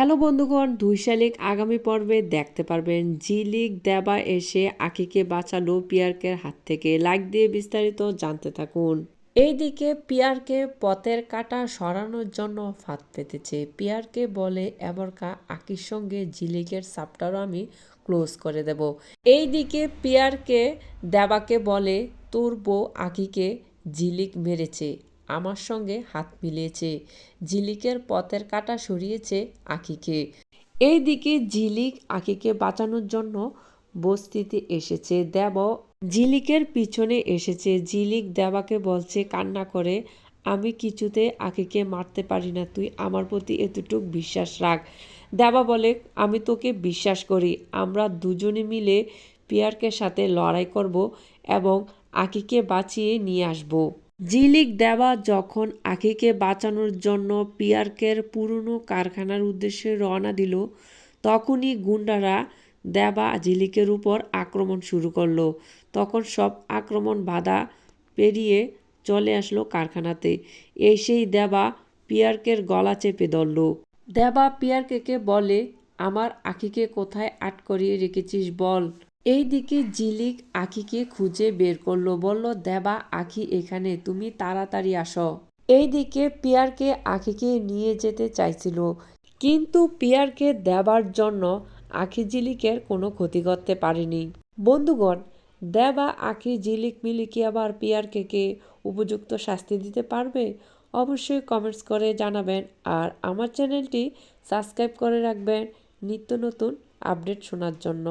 Hello বন্ধুগণ, দুই শালিক আগামী পর্বে দেখতে পারবেন জিলিক দেবা এসে আখিকে বাঁচালো পিয়ারকের হাত থেকে। লাইক দিয়ে বিস্তারিত জানতে থাকুন। এইদিকে পিয়ারকে পথের কাটা সরানোর জন্য ফাঁদ পেতেছে। পিয়ারকে বলে এবারকা আকির সঙ্গে জিলিকের সাপটারও আমি ক্লোজ করে দেব। এইদিকে পিয়ারকে দেবাকে বলে, তোর বউ আকিকে জিলিক মেরেছে। আমার সঙ্গে হাত মিলিয়েছে। ঝিলিকের পথের কাটা সরিয়েছে আকিকে। এই দিকে ঝিলিক আখিকে বাঁচানোর জন্য বস্তিতে এসেছে। দেব ঝিলিকের পিছনে এসেছে। ঝিলিক দেবাকে বলছে, কান্না করে, আমি কিছুতে আখিকে মারতে পারি না। তুই আমার প্রতি এতটুক বিশ্বাস রাখ। দেবা বলে, আমি তোকে বিশ্বাস করি। আমরা দুজনে মিলে পিয়ারকে সাথে লড়াই করব এবং আখিকে বাঁচিয়ে নিয়ে আসব। জিলিক দেওয়া যখন আখিকে বাঁচানোর জন্য পিয়ারকের পুরনো কারখানার উদ্দেশ্যে রওনা দিল, তখনই গুন্ডারা দেবা জিলিকের উপর আক্রমণ শুরু করল। তখন সব আক্রমণ বাধা পেরিয়ে চলে আসলো কারখানাতে। এসেই দেবা পিয়ারকের গলা চেপে ধরল। দেবা পিয়ারকে বলে, আমার আখিকে কোথায় আট করিয়ে রেখেছিস বল। এইদিকে জিলিক আখিকে খুঁজে বের করল, বলল, দেবা আখি এখানে, তুমি তাড়াতাড়ি আসো। এইদিকে পিয়ারকে আখিকে নিয়ে যেতে চাইছিল, কিন্তু পিয়ারকে দেবার জন্য আখি জিলিকের কোনো ক্ষতি করতে পারেনি। বন্ধুগণ, দেবা আখি জিলিক মিলিকি আবার পিয়ারকে কে উপযুক্ত শাস্তি দিতে পারবে? অবশ্যই কমেন্টস করে জানাবেন আর আমার চ্যানেলটি সাবস্ক্রাইব করে রাখবেন নিত্য নতুন আপডেট শোনার জন্য।